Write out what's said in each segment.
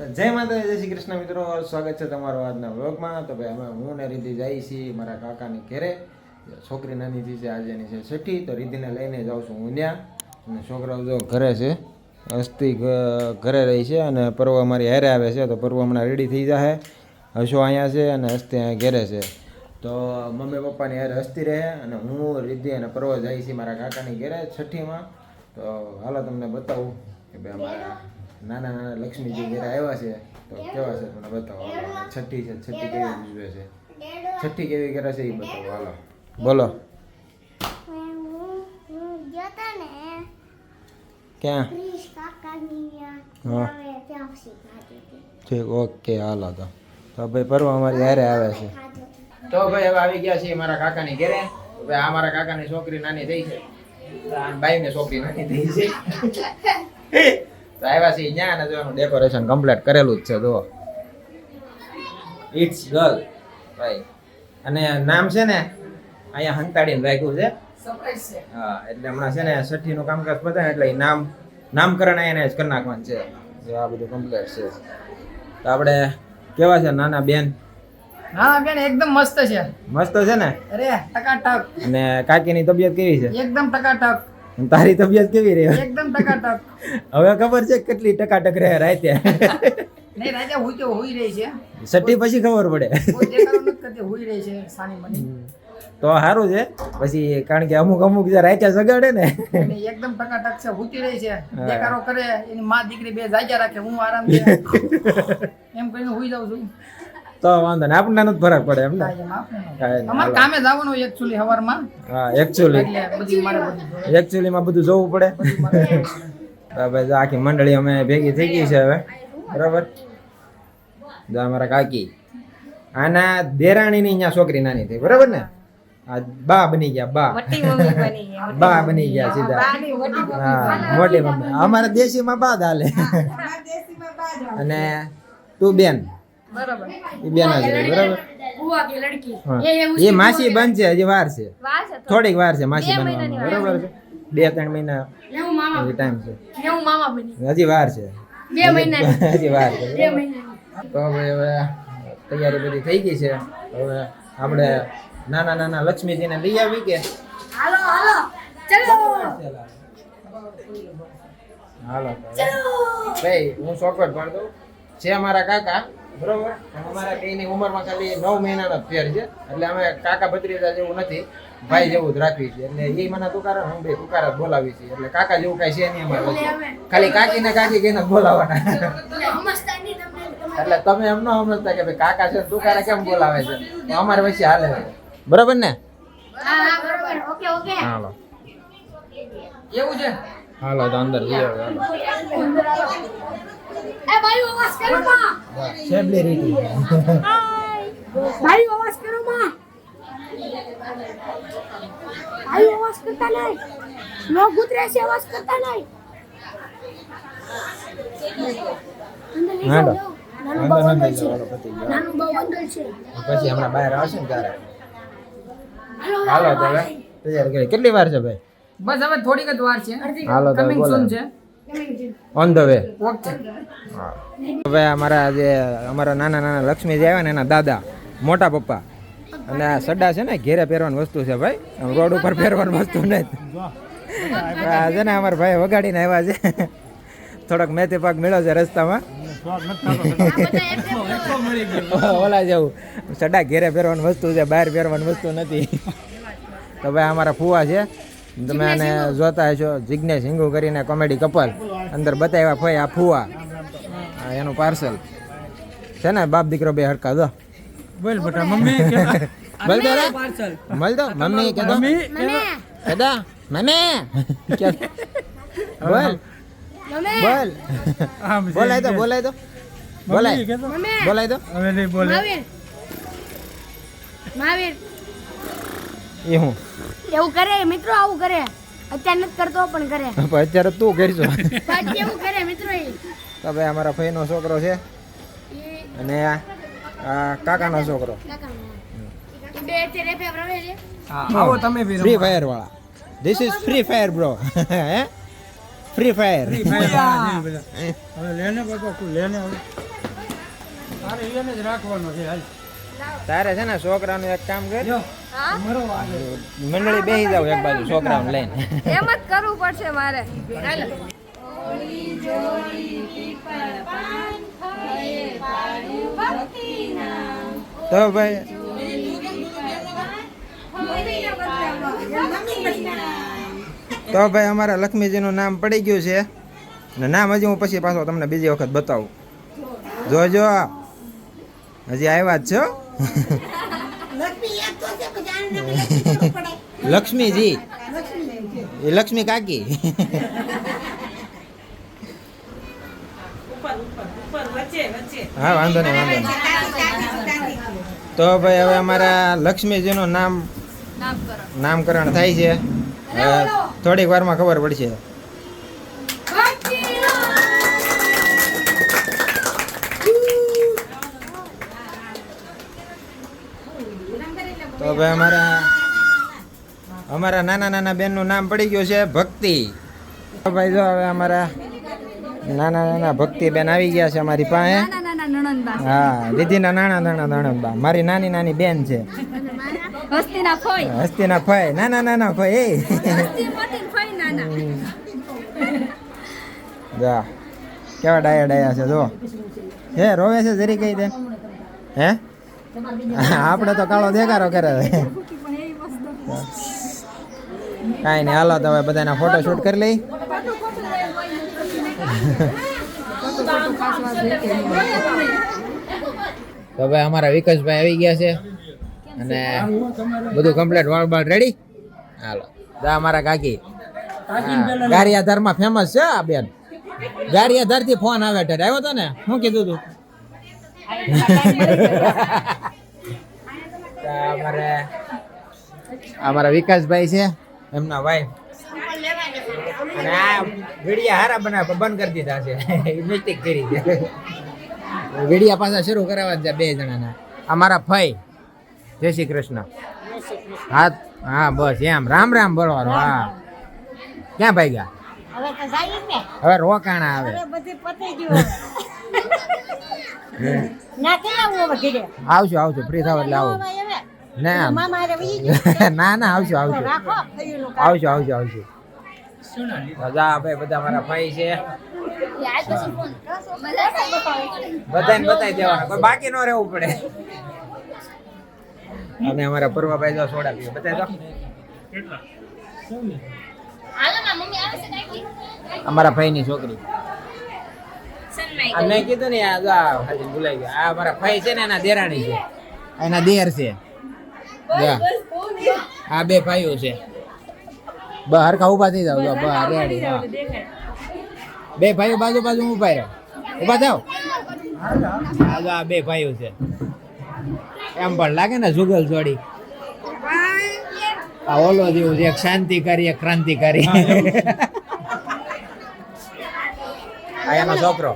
તો જય માતા જય શ્રી કૃષ્ણ મિત્રો. સ્વાગત છે તમારો આજના વ્લોગમાં. તો ભાઈ, અમે હું ને રીધી જઈ છીએ મારા કાકાની ઘરે. છોકરી નાની થી છે, આજે એની છે છઠ્ઠી. તો રીધીને લઈને જાઉં છું હું ત્યાં. અને છોકરાઓ જો ઘરે છે અસ્તી ઘરે રહી છે અને પર્વ અમારી હેરે આવે છે. તો પર્વ હમણાં રેડી થઈ જશે હશો અહીંયા છે અને હસ્તી અહીંયા ઘરે છે. તો મમ્મી પપ્પાની હેર હસ્તી રહે અને હું રીધી અને પર્વ જાય છે મારા કાકાની ઘેરે છઠ્ઠીમાં. તો હાલો તમને બતાવું કે ભાઈ, અમારા નાના નાના લક્ષ્મીજી ઘેર આવ્યા છે. તો કેવા છે મને બતાવો છઠ્ઠી છે છઠ્ઠી કેવી ઉજવે છે? છઠ્ઠી કેવી કરે છે એ બતાવો હાલો. બોલો. ક્યાં? ઠીક ઓકે હાલો તો. તો ભાઈ પર્વ અમારી હારે આવે છે. તો ભાઈ હવે આવી ગયા છીએ મારા કાકાની ઘરે. ભાઈ આ મારા કાકાની છોકરી નાની થઈ છે. બાઈ ને છોકરી નાની થઈ છે. તો આવ્યા છે ત્યાં અને જો એનું ડેકોરેશન કમ્પ્લીટ કરેલું જ છે જો ઇટ્સ ગર્લ ભાઈ અને નામ છે ને અહીંયા હંતાડીને રાખ્યું છે. હા એટલે હમણાં છે ને છઠ્ઠીનું કામકાજ પતાય એટલે નામ નામકરણ એને જ કરી નાખવાનું છે. જો આ બધું કમ્પ્લીટ છે. તો આપણે કેવા છે નાના બેન? હા બેન એકદમ મસ્ત છે. મસ્ત છે ને? અરે ટકાટક. અને કાકીની તબિયત કેવી છે? એકદમ ટકાટક. અને તારી તબિયત કેવી રહે? એકદમ ટકાટક. હવે ખબર છે કેટલી ટકાટક રહે રાતે? નહીં રાજા હુઈ તો હુઈ રહી છે. સટ્ટી પછી ખબર પડે. હુઈ રહી છે સાની મની. તો સારું છે. પછી કારણ કે અમુક અમુક જે રાતે સગાડે ને. એકદમ ટકાટક છે હૂતી રહી છે. દેખાડો કરે એની માં દીકરી બે જાગ્યા રાખે હું આરામ એમ કરીને હુઈ જાઉં છું. તો વાંધો ને આપણને નથી ફરક પડે એમ ને? અમારે કામે જવાનું હોય એકચ્યુઅલી સવારમાં હા એકચ્યુઅલી એટલે બધી મારે બધી એકચ્યુઅલી માં બધું જોવું પડે. જો આખી મંડળી અમે ભેગી થઈ ગઈ છે હવે. બરાબર? જો અમારા કાકી. આના દેરાણીની અહીંયા છોકરી નાની થઈ. બરાબર ને? આ બા બની ગયા બા. બા બની ગયા સીધા. હા મોટી મમ્મી. અમારા દેશીમાં બા ચાલે હાલે. અને તું બેન? બરાબર. એ માસી બનશે હજી વાર છે. થોડીક વાર છે માસી બનવામાં બરાબર છે. બે ત્રણ મહિના ટાઈમ છે. હજી વાર છે. હજી વાર છે તો હવે હવે તૈયારી બધી થઈ ગઈ છે. હવે આપણે નાના નાના લક્ષ્મીજીને લઈ આવી કે? હાલો. ભાઈ હું ચોકડ ભણ દઉં. છે મારા કાકા? બરોબર? અમારા બેની ઉંમરમાં ખાલી નવ મહિનાનો ફેર છે. એટલે અમે કાકા ભત્રીજા જેવું નથી ભાઈ જેવું જ રાખવી છે. એટલે એ મને તુકારા હું બે તુકારા બોલાવી છે એટલે કાકા જેવું કઈ છે નહીં અમારે ખાલી કાકી ને કાકી કહીને બોલાવાના. એટલે તમે એમ ન સમજતા કે ભાઈ કાકા છે તુકારા કેમ બોલાવે છે? અમારે પછી હાલે છે. બરોબર ને? Okay okay. હાલો. એવું છે? હાલો તો અંદર હાલો ભાઈ અવાજ કરો માં. શેબલી રીતિ ભાઈ અવાજ કરો માં. ભાઈ અવાજ કરતા નહીં. નો ગુતરે છે અવાજ કરતા નહીં. અંદર લઈ હાલો. જાઓ, નાનું બહુ અંદર અંદર નથી છે. જવાનું, પતી ગયું. નાનું બહુ અંદર છે. પછી હમણાં બહાર આવશે ને ત્યારે હાલો હાલો તો કેટલી વાર છે ભાઈ? બસ હવે થોડીક જ વાર છે. હાલો તો કમિંગ સૂન છે. ઓન ધ વે હવે અમારા જે અમારા નાના નાના લક્ષ્મીજી આવ્યા ને એના દાદા મોટા પપ્પા. અને આ સડા છે ને ઘેરે પહેરવાની વસ્તુ છે ભાઈ. રોડ ઉપર પહેરવાની વસ્તુ નથી છે ને અમારા ભાઈ વગાડીને આવ્યા છે. થોડોક મેથી પાક મળ્યો છે રસ્તામાં. ઓલા જેવું. સડા ઘેરે પહેરવાની વસ્તુ છે બહાર પહેરવાની વસ્તુ નથી. તો ભાઈ અમારા ફુવા છે. તમે આને જોતા હશો જિજ્ઞેશ હિંગુ કરીને કોમેડી કપલ અંદર બતાવ્યા ફોય આ ફુવા. એનું પાર્સલ છે ને બાપ દીકરો બે હરકા દો બોલ બટા મમ્મી બોલ દો પાર્સલ મલ દો મમ્મી કે દો કે દો મમ્મી. કે બોલ. બોલ. બોલાય દો બોલાય દો બોલાય. બોલાય દો મહાવીર મહાવીર એ હું? એવું કરે મિત્રો આવું કરે. અત્યારે નથી કરતો પણ કરે. પણ અત્યારે તું કરશો એવું કરે મિત્રો તો ભાઈ અમારા ભાઈનો છોકરો છે. અને કાકાનો છોકરો. આવો તમે ફ્રી ફાયર વાળા. This is free fire bro હે? ફ્રી ફાયર હવે લેને લેને હવે. તારે એને જ રાખવાનો છે હાલ. તારે છે ને છોકરાનું એક કામ કર. જો મરો આવે મંડળી બેસી જાવ એક બાજુ છોકરાઓને લઈને. એમ જ કરવું પડશે મારે. તો ભાઈ તો ભાઈ અમારા લક્ષ્મીજીનું નામ પડી ગયું છે. ને નામ હજી હું પછી પાછો તમને બીજી વખત બતાવું. જોજો હજી આવ્યા જ છો? લક્ષ્મીજી? એ લક્ષ્મી કાકી હા વાંધો નહીં વાંધો નહીં. તો ભાઈ હવે અમારા લક્ષ્મીજીનું નામ નામકરણ. નામકરણ થાય છે. હવે થોડીક વારમાં ખબર પડશે. તો ભાઈ અમારા અમારા નાના નાના બેનનું નામ પડી ગયું છે ભક્તિ. તો ભાઈ જો હવે અમારા નાના નાના ભક્તિ બેન આવી ગયા છે અમારી પાસે. હા દીદીના નાના નાના નણંદબા. મારી નાની નાની બેન છે. હસ્તીના ફોય હસ્તીના ફય નાના નાના ફોય એ. જા. કેવા ડાયા ડાયા છે જો. હે રોવે છે જરી કઈ દે. હે? આપણે તો કાળો દેખારો કરે છે. કાંઈ નહીં હાલો તો હવે બધાના ફોટો શૂટ કરી લઈ. તો ભાઈ અમારા વિકાસભાઈ આવી ગયા છે અને બધું કમ્પ્લીટ વાળ બાળ રેડી હાલો. દા અમારા કાકી. ગારિયાધારમાં ફેમસ છે આ બેન. ગારિયાધારથી ફોન આવે ત્યારે આવ્યો તો ને? શું કીધું તો? અમારે અમારા વિકાસભાઈ છે, એમના વાઈફ અને આ વિડિયા હારા બનાવે બંધ કરી દીધા છે. મિસ્ટેક કરી છે. વિડિયા પાછા શરૂ કરાવવા છે બે જણાના. અમારા ભાઈ, જય શ્રી કૃષ્ણ. હા હા, બસ, એમ. રામ રામ બોલવાનું હા. ક્યાં ભાઈ ગયા? હવે તો જાય ને. હવે રોકાણા આવે. હવે પતી ગયું ના કેટલા હું હવે ઘીરે? આવશું આવશું ફ્રી થાવ એટલે આવો. ના ના ના આવશું આવશું રાખો આવજો કામ આવશું આવશું આવશું જા ભાઈ બધા મારા ભાઈ છે. બધાને બતાવી દેવાના કોઈ બાકી ન રહેવું પડે. અને અમારા પૂર્વાભાઈ જો સોડા પીવે. બતાવી દો. અમારા ભાઈની છોકરી. મેં કીધું ને આ ભૂલાઈ ગયા. આ અમારા ભાઈ છે ને એના દેરાણી છે. એના દેર છે. આ બે ભાઈઓ છે. બહાર હરખા ઊભા થઈ જાવ બહાર બ રેડી હા. બે ભાઈઓ બાજુ બાજુ ઊભા રહ્યો ઊભા થાવ આ બે ભાઈઓ છે. એમ પણ લાગે ને જુગલ જોડી. આ ઓલો જેવું છે એક શાંતિકારી એક ક્રાંતિકારી. આ એનો છોકરો.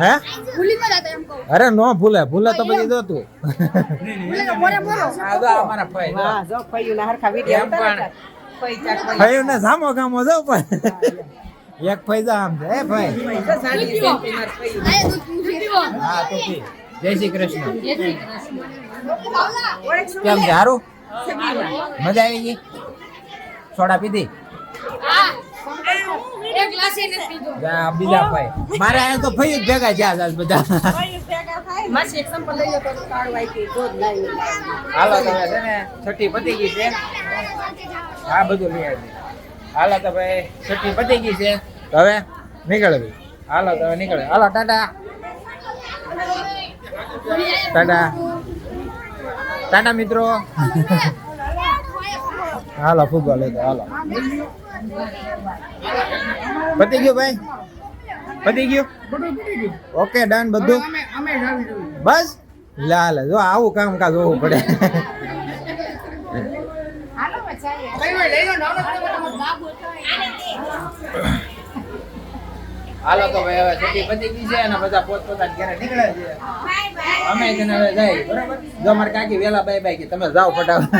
હે? અરે નો ભૂલે ભૂલે તો પછી જો તું. ફયું ના સામો ગામો જો પણ. એક ફાયદા આમ છે. હે ભાઈ જય શ્રી કૃષ્ણ. જય શ્રી કૃષ્ણ. કેમ હારું? મજા આવી ગઈ? સોડા પીધી? હાલો તમે છઠ્ઠી પતી ગઈ છે. હા બધું લઈ હાલો, તો ભાઈ છઠ્ઠી પતી ગઈ છે. હવે નીકળવી. હાલો તમે નીકળે હાલો, ટાટા. ટાટા. ટાટા મિત્રો? હાલો, ફૂગો લઈ દો હાલો. પતી ગયું ભાઈ? પતી ગયું? ઓકે, ડન, બધું? બસ? લા, જો આવું કામકાજ હોવું પડે કઈ હોય લઈ લો ને આવડો હાલો તો ભાઈ હવે છૂટી પતી ગઈ છે અને બધા પોતપોતાના ઘરે નીકળે છે. અમે તને હવે જાય બરાબર? જો મારે કાકી વેલા બાય બાય કે તમે જાઓ ફટાફટ.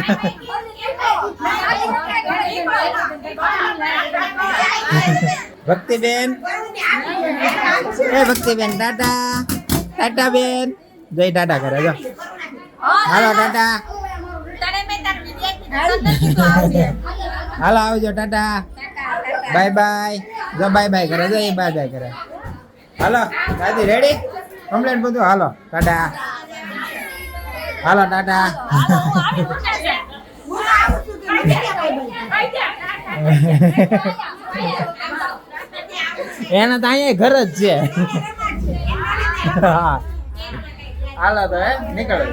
ભક્તિબેન. એ ભક્તિબેન ટાટા ટાટા બેન જય ટાટા કરે જો. હાલો ટાટા હાલો, આવજો, ટાટા. Bye bye. જો બાય બાય કરે, જો, એ બાય બાય કરે. હાલો, દાદી રેડી કમ્પ્લેન બધું હાલો, ટાટા. હાલો, ટાટા. એના તો અહીંયા ઘર જ છે. હા. હાલો, તો, હે, નીકળો.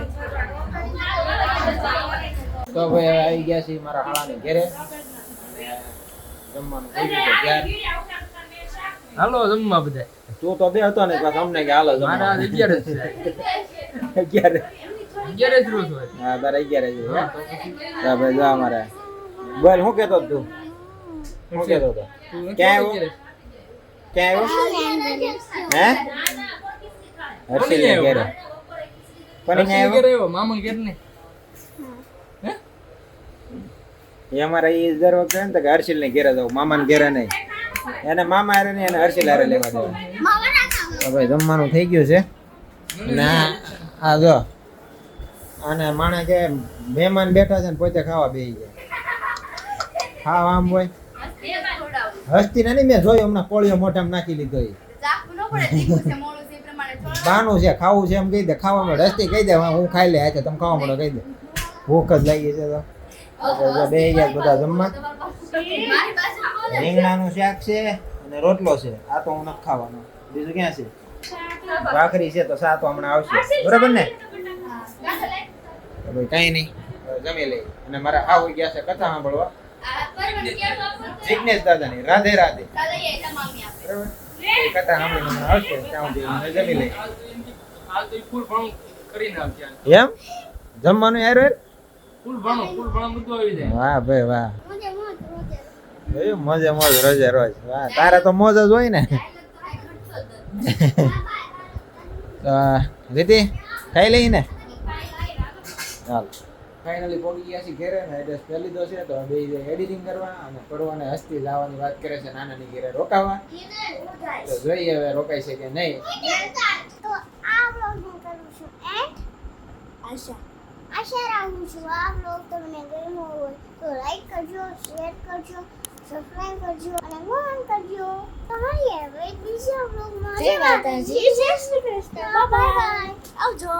તો ભાઈ આવી ગયા છીએ મારા હાળાની ઘેરે. જમવાનું થઈ ગયું છે હાલો જમવા બધા તું તો બે હતો ને પાછા અમને કે હાલો મારા અગિયાર જ છે. અગિયાર. અગિયાર જ રોજ હોય. હા તારે અગિયાર જ હોય, હે? ભાઈ જા અમારે. બોલ શું કેતો તું? શું કેતો હતો? ક્યાં આવ્યો? ક્યાં આવ્યો? હે હર્ષિલ ને ઘેરે. પણ આવ્યો? મામા ઘેર ને? એ અમારે એ દર વખતે ને કે હર્ષિલ ને ઘેરે જવું મામા ને ઘેરે નહીં. એને મામા હારે નહીં, એને હર્ષિલ હારે લેવા દેવા. ભાઈ, જમવાનું થઈ ગયું છે. ના આ જો અને માણે કે મહેમાન બેઠા છે ને પોતે ખાવા બેસી ગયા. ખાવા આમ હોય. હસ્તી ને મેં જોયું, હમણાં કોળીઓ મોઢામાં નાખી લીધો એ બાનું છે, ખાવું છે એમ કહી દે ખાવા મળે હસ્તી કહી દે, હું ખાઈ લે આજે તમે ખાવા મળે કહી દે. ભૂખ જ લાગી છે તો. જો ગયા બધા જમવા. રીંગણાનું શાક છે અને રોટલો છે. આ તો હું નથી ખાવાનો. બીજું ક્યાં છે? ભાખરી છે તો સા તો હમણાં આવશે. બરાબર ને? ભાઈ કઈ નહીં. જમી લઈ અને મારા આવું ગયા છે કથા સાંભળવા. જિજ્ઞેશ દાદાની રાધે રાધે. બરાબર? કથા સાંભળીને આવશે. ત્યાં સુધી જમી લઈ એમ? જમવાનું યાર ફૂલ ભણું ફૂલ ભણું બધું આવી જાય. વાહ ભાઈ વાહ. એ મોજે મોજ રોજે રોજ. વાહ તારે તો મોજ જ હોય ને. રીતિ ખાઈ લઈ ને? ચાલો. ફાઇનલી પહોંચી ગયા છીએ ઘેરે ને એડ્રેસ પહેલી છે તો બે એડિટિંગ કરવા અને પડવાને હસ્તી લાવવાની વાત કરે છે નાનાની ઘેરે રોકાવા. તો જોઈએ હવે રોકાય છે કે નહીં. તો આ હું કરું છું આશા. આશા રાખું છું. આ vlog તમને ગમ્યો હોય તો લાઈક કરજો શેર કરજો સબસ્ક્રાઇબ કરજો અને કોમેન્ટ કરજો. તો મળીએ હવે બીજા vlogમાં. જય માતાજી. જય શ્રી કૃષ્ણ. બાય બાય આવજો.